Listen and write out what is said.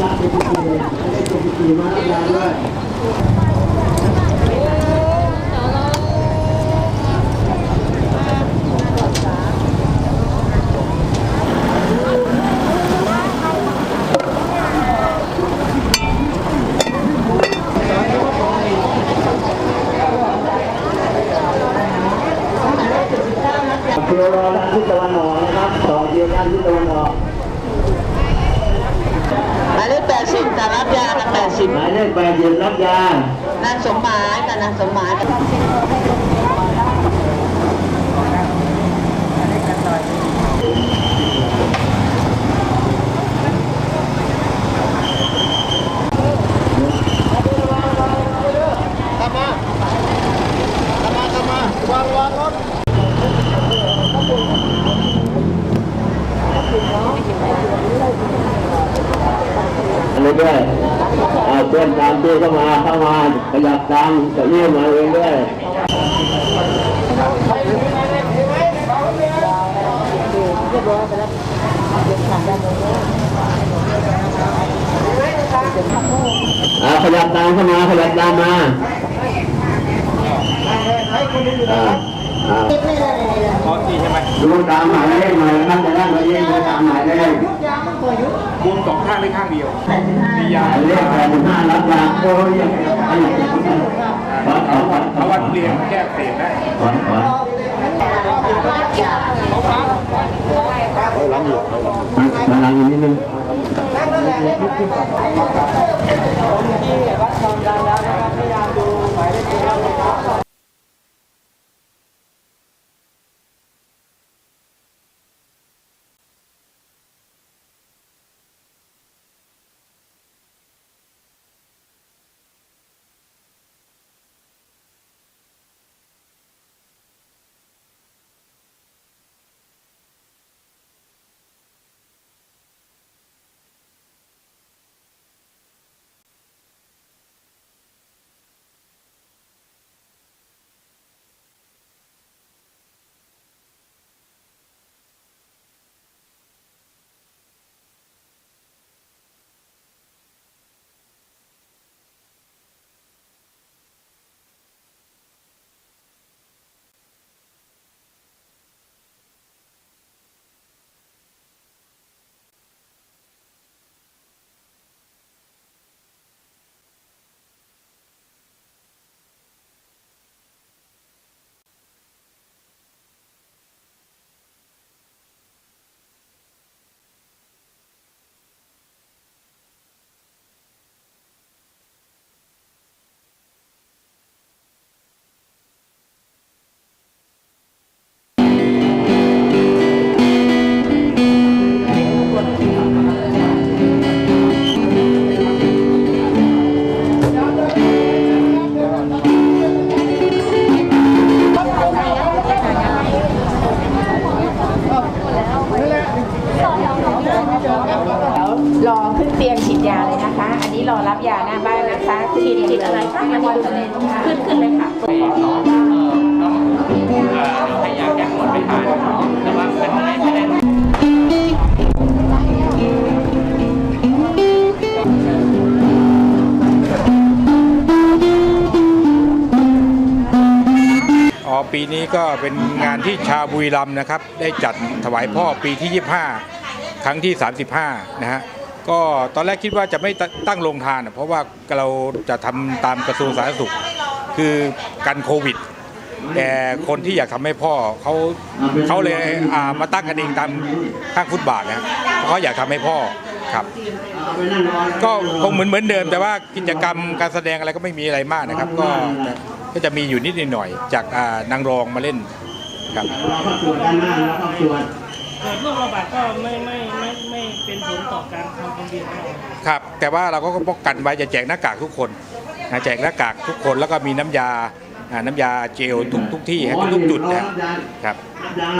สี่รับยาด้วยนะครับเจ็ดสิบสี่เลขเจ็ดสิบสี่มารับยาด้วยคิวรอด้านทิศตะวันออกนะครับต่อคิวด้านทิศตะวันออก หมายเลขแปดสิบแต่รับยานะแปดสิบ หมา ยเลขแปดสิบรับยานางสมหมายกับนางสมหมายเรื่อยๆ เอาเพื่อนตามตู้เข้ามาเข้ามาขยับตามเก้าอี้มาเรื่อยๆอ่าขยับตามเข้ามาขยับตามมาอ่าอ่าขอทีใช่ไหมดูตามหมายเลขหน่อยนะครับจะได้มาเยี่ยมดูตามหมายเลข บวมสองข้างหรือข้างเดียวมียาหมายเลขแปดสิบห้ารับยาโอ้ยยังไงขอขอขอขเอาอวันเรียนแก้เสพได้ขอขอมาลังอีกนิดนึงรอ รอรับยาหน้าบ้านนะคะฉีดฉีดอะไรคะอันนี้ขึ้นขึ้นเลยค่ะต้องให้ยาแก้ปีนี้ก็เป็นงานที่ชาวบุรีรัมย์นะครับ ได้จัดถวายพ่อปีที่ 25 ครั้งที่ 35 นะฮะ ก็ตอนแรกคิดว่าจะไม่ตั้งโรงทานเพราะว่าเราจะทำตามกระทรวงสาธารณสุข คือกันโควิดแต่คนที่อยากทำให้พ่อเขาเขาเลยมาตั้งกันเองตามข้างฟุตบาทนะเพราะเขาอยากทำให้พ่อครับ ก็คงเหมือนเหมือนเดิม แต่ว่ากิจกรรมการแสดงอะไรก็ไม่มีอะไรมากนะครับ ก็ก็จะมีอยู่นิดหน่อยจากนางรองมาเล่นครับ เราก็ตรวจด้านหน้าแล้วก็ตรวจเกิดโรคระบาดก็ไม่ไม่ไม่ไม่เป็นผลต่อการทำความดีของเราครับ แต่ว่าเราก็ป้องกันไว้จะแจกหน้ากากทุกคนนะแจกหน้ากากทุกคนแล้วก็มีน้ำยาอ่าน้ำยาเจลทุกทุกที่ฮะทุกๆจุดนะครับรับยา